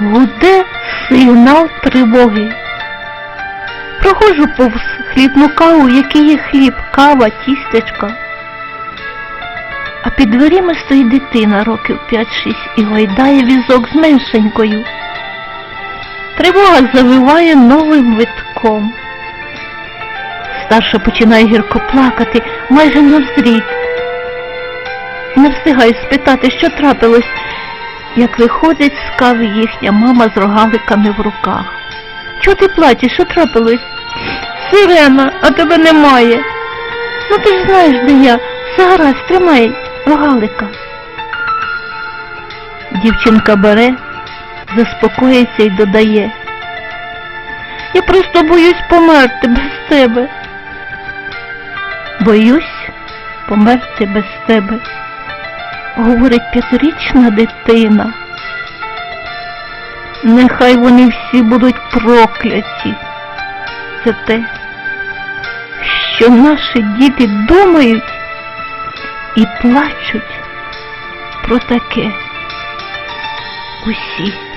Гуде сигнал тривоги. Проходжу повз хлібну каву, який є хліб, кава, тістечка. А під дверима стоїть дитина років 5-6 і гойдає візок з меншенькою. Тривога завиває новим витком. Старша починає гірко плакати, майже навзрід. Не встигаю спитати, що трапилось, як виходить з кави їхня мама з рогаликами в руках. Чого ти плачеш, що трапилось? Сирена, а тебе немає. Ну ти ж знаєш, де я. Все тримай рогалика. Дівчинка бере, заспокоїться і додає. Я просто боюсь померти без тебе. Боюсь померти без тебе, говорить п'ятирічна дитина. Нехай вони всі будуть прокляті. Це те, що наші діти думають і плачуть про таке усі.